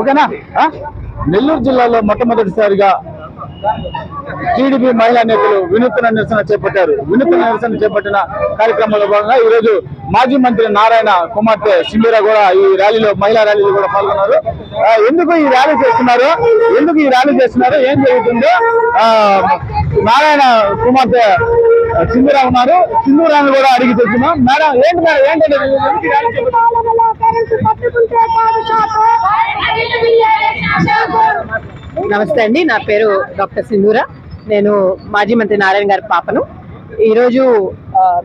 ఓకేనా? నెల్లూరు జిల్లాలో మొట్టమొదటిసారిగా టీడీపీ మహిళా నేతలు వినూత్న నిరసన చేపట్టారు. వినూత్న నిరసన చేపట్టిన కార్యక్రమంలో భాగంగా ఈ రోజు మాజీ మంత్రి నారాయణ కుమార్తె సింబీరా కూడా ఈ ర్యాలీలో మహిళా ర్యాలీలో కూడా పాల్గొన్నారు. ఎందుకు ఈ ర్యాలీ చేస్తున్నారు? ఎందుకు ఈ ర్యాలీ చేస్తున్నారు? ఏం జరుగుతుందో? నారాయణ కుమార్తె సింబీరా ఉన్నారు. సింధూరాన్ని కూడా అడిగి తెచ్చున్నాం మేడం ఏంటి మేడం ఏంటంటే నమస్తే అండి నా పేరు డాక్టర్ సింధూరా. నేను మాజీ మంత్రి నారాయణ గారి పాపను. ఈరోజు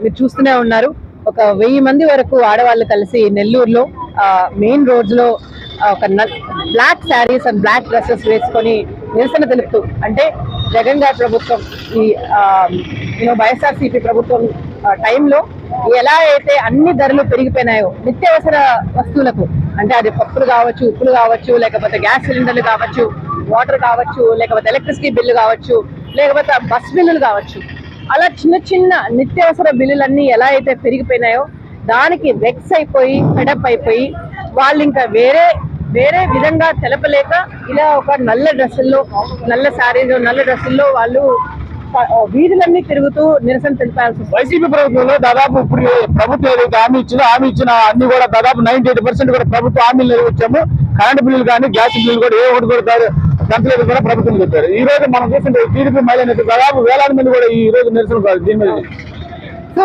మీరు చూస్తూనే ఉన్నారు ఒక వెయ్యి మంది వరకు ఆడవాళ్ళు కలిసి నెల్లూరులో మెయిన్ రోడ్లో ఒక black saris and black dresses వేసుకొని నిరసన తెలుపుతూ అంటే జగన్ గారి ప్రభుత్వం ఈ వైఎస్ఆర్సీపీ ప్రభుత్వం టైంలో ఎలా అయితే అన్ని ధరలు పెరిగిపోయినాయో నిత్యావసర వస్తువులకు అంటే అది పప్పులు కావచ్చు ఉప్పులు కావచ్చు లేకపోతే గ్యాస్ సిలిండర్లు కావచ్చు వాటర్ కావచ్చు లేకపోతే ఎలక్ట్రిసిటీ బిల్లు కావచ్చు లేకపోతే బస్ బిల్లులు కావచ్చు అలా చిన్న చిన్న నిత్యావసర బిల్లులన్నీ ఎలా అయితే పెరిగిపోయినాయో దానికి వెక్స్ అయిపోయి ఫెడప్ అయిపోయి వాళ్ళు ఇంకా వేరే వేరే విధంగా తెలపలేక ఇలా ఒక నల్ల డ్రెస్సుల్లో నల్ల శారీలో నల్ల డ్రెస్సుల్లో వాళ్ళు వీధులన్నీ తిరుగుతూ నిరసన తెలిపాల్సి వైసీపీ ప్రభుత్వంలో దాదాపు ఇప్పుడు ప్రభుత్వం ఏదైతే హామీ ఇచ్చిందో హామీ ఇచ్చిన అన్ని కూడా దాదాపు నైన్టీ ఎయిట్ పర్సెంట్ కూడా ప్రభుత్వ హామీలు నెరవేర్చాము. కరెంట్ బిల్లులు కానీ గ్యాస్ బిల్లులు కూడా ఏ ఒకటి కూడా గంటలేదు కూడా ప్రభుత్వం చెప్పారు. ఈ రోజు మనం చూస్తుంటే టీడీపీ మహిళ దాదాపు వేలాది మంది కూడా ఈ రోజు నిరసన కాదు దీని మీద. సో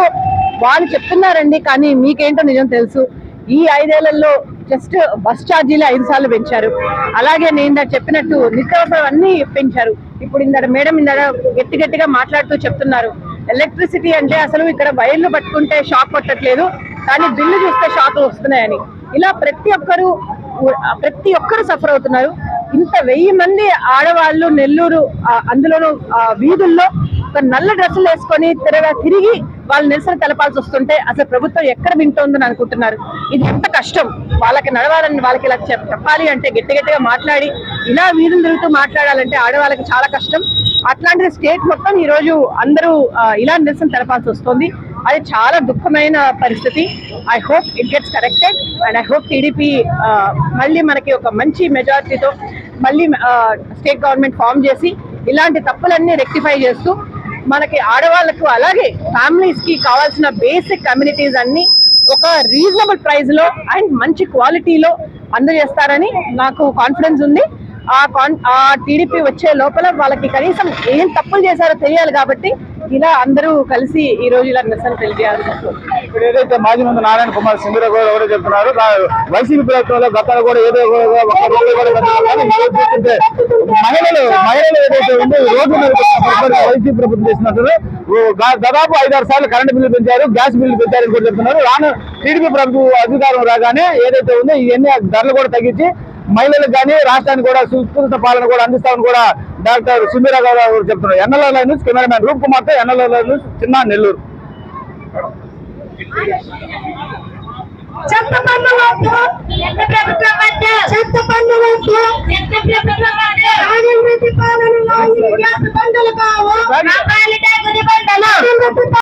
వాళ్ళు చెప్తున్నారండి కానీ మీకేంటో నిజం తెలుసు. ఈ ఐదేళ్ళలో జస్ట్ బస్ ఛార్జీలు ఐదు సార్లు పెంచారు. అలాగే నేను చెప్పినట్టు నిత్యావసరం అన్ని పెంచారు. ఇప్పుడు ఇందాక మేడం ఇందాక గట్టి గట్టిగా మాట్లాడుతూ చెప్తున్నారు. ఎలక్ట్రిసిటీ అంటే అసలు ఇక్కడ వైర్లు పట్టుకుంటే షాక్ కొట్టట్లేదు కానీ బిల్లు చూస్తే షాక్ వస్తున్నాయని. ఇలా ప్రతి ఒక్కరు ప్రతి ఒక్కరు సఫర్ అవుతున్నారు. ఇంత వెయ్యి మంది ఆడవాళ్ళు నెల్లూరు అందులోనూ వీధుల్లో ఒక నల్ల డ్రెస్సులు వేసుకొని తిరగ తిరిగి వాళ్ళు నిరసన తెలపాల్సి వస్తుంటే అసలు ప్రభుత్వం ఎక్కడ వింటోందని అనుకుంటున్నారు. ఇది ఎంత కష్టం. వాళ్ళకి నడవాలని వాళ్ళకి ఇలా చెప్పాలి అంటే గట్టి గట్టిగా మాట్లాడి ఇలా వీధులు తిరుగుతూ మాట్లాడాలంటే ఆడవాళ్ళకి చాలా కష్టం. అట్లాంటిది స్టేట్ మొత్తం ఈరోజు అందరూ ఇలా నిరసన తెలపాల్సి వస్తుంది. అది చాలా దుఃఖమైన పరిస్థితి. I hope it gets corrected and I hope TDP మళ్ళీ మనకి ఒక మంచి మెజారిటీతో మళ్ళీ స్టేట్ గవర్నమెంట్ ఫామ్ చేసి ఇలాంటి తప్పులన్నీ రెక్టిఫై చేస్తూ మనకి ఆడవాళ్ళకు అలాగే ఫ్యామిలీస్కి కావాల్సిన బేసిక్ కమ్యూనిటీస్ అన్నీ ఒక రీజనబుల్ ప్రైస్లో అండ్ మంచి క్వాలిటీలో అందజేస్తారని నాకు కాన్ఫిడెన్స్ ఉంది. ఆ కాన్ ఆ టీడీపీ వచ్చే లోపల వాళ్ళకి కనీసం ఏం తప్పులు చేశారో తెలియాలి కాబట్టి ఇలా అందరూ కలిసి ఈ రోజు ఇలా నిరసన తెలియాలి ఇప్పుడు ఏదైతే మాజీ మంత్రి నారాయణ కుమార్ సింగర కూడా ఎవరో చెప్తున్నారు వైసీపీ ప్రభుత్వంలో గతంలో కూడా ఏదో మహిళలు మహిళలు ఏదైతే ఉందో ఈ రోడ్డు మీద వైసీపీ ప్రభుత్వం చేసినట్టు దాదాపు ఐదారు సార్లు కరెంట్ బిల్లు పెంచారు గ్యాస్ బిల్లు పెంచారని కూడా చెప్తున్నారు. రాను టీడీపీ ప్రభుత్వం అధికారం రాగానే ఏదైతే ఉందో ఇవన్నీ ధరలు కూడా తగ్గించి మహిళలకు కానీ రాష్ట్రానికి కూడా సుస్థిర పాలన కూడా అందిస్తామని కూడా డాక్టర్ సుమీరా గారు చెప్తున్నారు. ఎన్ఎల్ఏ న్యూస్ కెమెరామెన్ రూప్ కుమార్తో ఎన్ఎల్ఏ న్యూస్ చిన్న నెల్లూరు. చెత్త చెత్త పాలనలో బండలు కావు. గుడి బండలు.